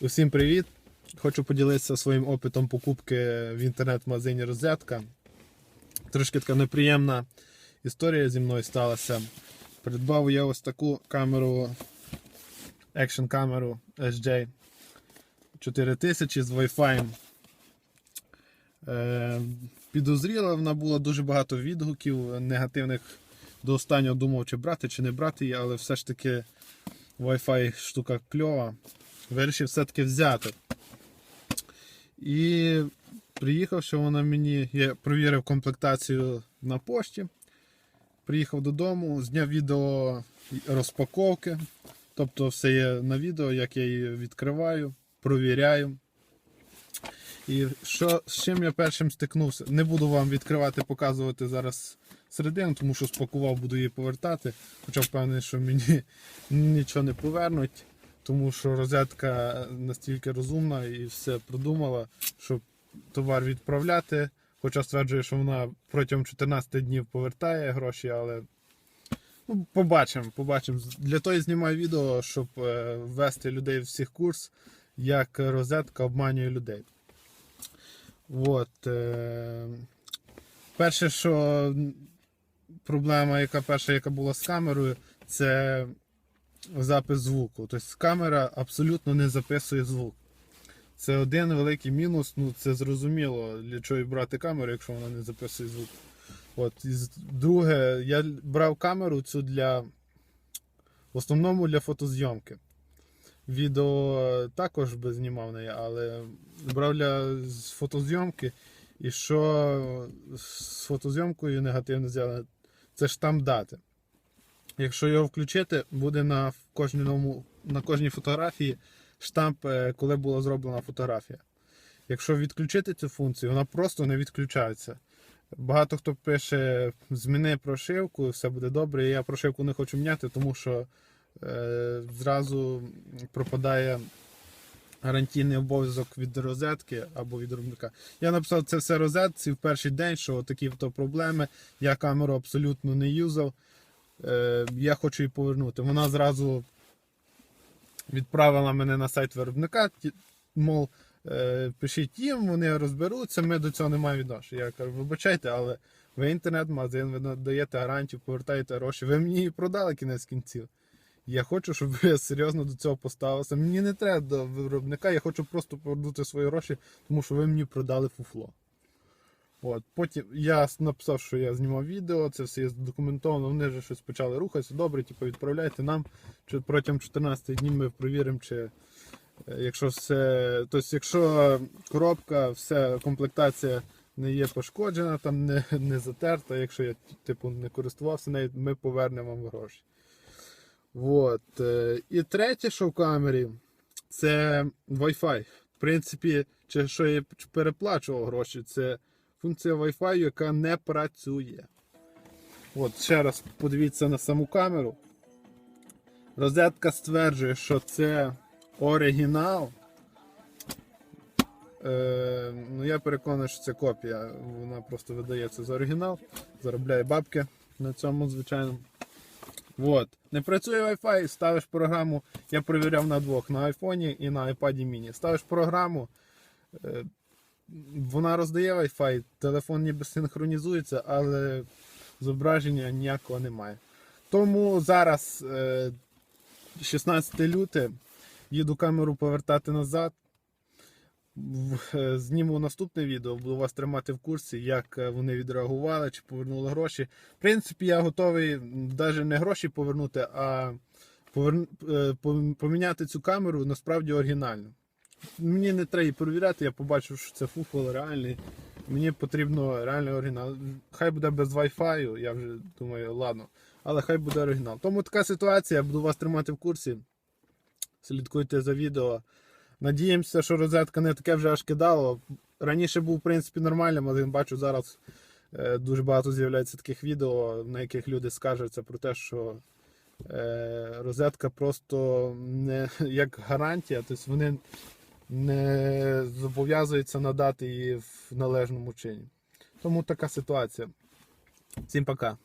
Усім привіт! Хочу поділитися своїм опитом покупки в інтернет-магазині Розетка. Трошки така неприємна історія зі мною сталася. Придбав я ось таку камеру, екшн камеру SJ 4000 з Wi-Fi. Е, підозріла, вона була дуже багато відгуків негативних. До останнього думав, чи брати, чи не брати її, але все ж таки Wi-Fi штука кльова. Вирішив все-таки взяти. І приїхавши вона мені, я провірив комплектацію на пошті. Приїхав додому, зняв відео розпаковки. Тобто все є на відео, як я її відкриваю, провіряю. І що, з чим я першим стикнувся? Не буду вам відкривати, показувати зараз середину, тому що спакував, буду її повертати. Хоча впевнений, що мені нічого не повернуть, тому що розетка настільки розумна і все продумала, щоб товар відправляти. Хоча стверджує, що вона протягом 14 днів повертає гроші, але ну, побачимо. побачимо. Для того і знімаю відео, щоб е, ввести людей в всіх курс, як розетка обманює людей. От, е, перше, що проблема, яка перша, яка була з камерою, це запис звуку. Тобто камера абсолютно не записує звук. Це один великий мінус. Ну це зрозуміло, для чого брати камеру, якщо вона не записує звук. От, і друге, я брав камеру цю для в основному для фотозйомки. Відео також би знімав неї, але брав для фотозйомки. І що з фотозйомкою негативно взяли, це штамп дати. Якщо його включити, буде на кожному, на кожній фотографії штамп, е, коли була зроблена фотографія. Якщо відключити цю функцію, вона просто не відключається. Багато хто пише: зміни прошивку, все буде добре. Я прошивку не хочу міняти, тому що е, зразу пропадає гарантійний обов'язок від розетки або від виробника. Я написав це все розетці в перший день, що такі проблеми. Я камеру абсолютно не юзав. Е, я хочу її повернути. Вона зразу відправила мене на сайт виробника, мов, е, пишіть їм, вони розберуться, ми до цього не маємо відношення. Я кажу, вибачайте, але ви інтернет-магазин, ви надаєте гарантію, повертаєте гроші. Ви мені її продали кінець кінців. Я хочу, щоб ви серйозно до цього поставилися. Мені не треба до виробника, я хочу просто повернути свої гроші, тому що ви мені продали фуфло. От. Потім я написав, що я знімав відео, це все є задокументовано, вони вже щось почали рухатися. Добре, типу, відправляйте нам. Протягом 14 днів ми провіримо, чи е, якщо все. Тобто, якщо коробка, все, комплектація не є пошкоджена, там не, не затерта, якщо я типу не користувався нею, ми повернемо вам гроші. От. е, І третє, що в камері, це Wi-Fi. В принципі, чи що я переплачував гроші, це функція Wi-Fi, яка не працює. От, ще раз подивіться на саму камеру. Розетка стверджує, що це оригінал. Е, ну, я переконаний, що це копія. Вона просто видається за оригінал, заробляє бабки на цьому, звичайно. От. Не працює Wi-Fi, ставиш програму. Я перевіряв на двох на айфоні і на iPad mini. Ставиш програму, е, вона роздає Wi-Fi, телефон ніби синхронізується, але зображення ніякого немає. Тому зараз, е, 16 люте, їду камеру повертати назад. Е, Зніму наступне відео, буду вас тримати в курсі, як е, вони відреагували, чи повернули гроші. В принципі, я готовий навіть не гроші повернути, а е, поміняти цю камеру насправді оригінально. Мені не треба перевіряти, я побачив, що це фуфол реальний. Мені потрібно реальний оригінал. Хай буде без Wi-Fi, я вже думаю, ладно. Але хай буде оригінал. Тому така ситуація, я буду вас тримати в курсі. Слідкуйте за відео. Надіємося, що розетка не таке вже аж кидало. Раніше був, в принципі, нормальним, але бачу, зараз е, дуже багато з'являється таких відео, на яких люди скаржаться про те, що е, розетка просто не як гарантія, тобто вони не зобов'язується надати її в належному чині. Тому така ситуація. Всім пока.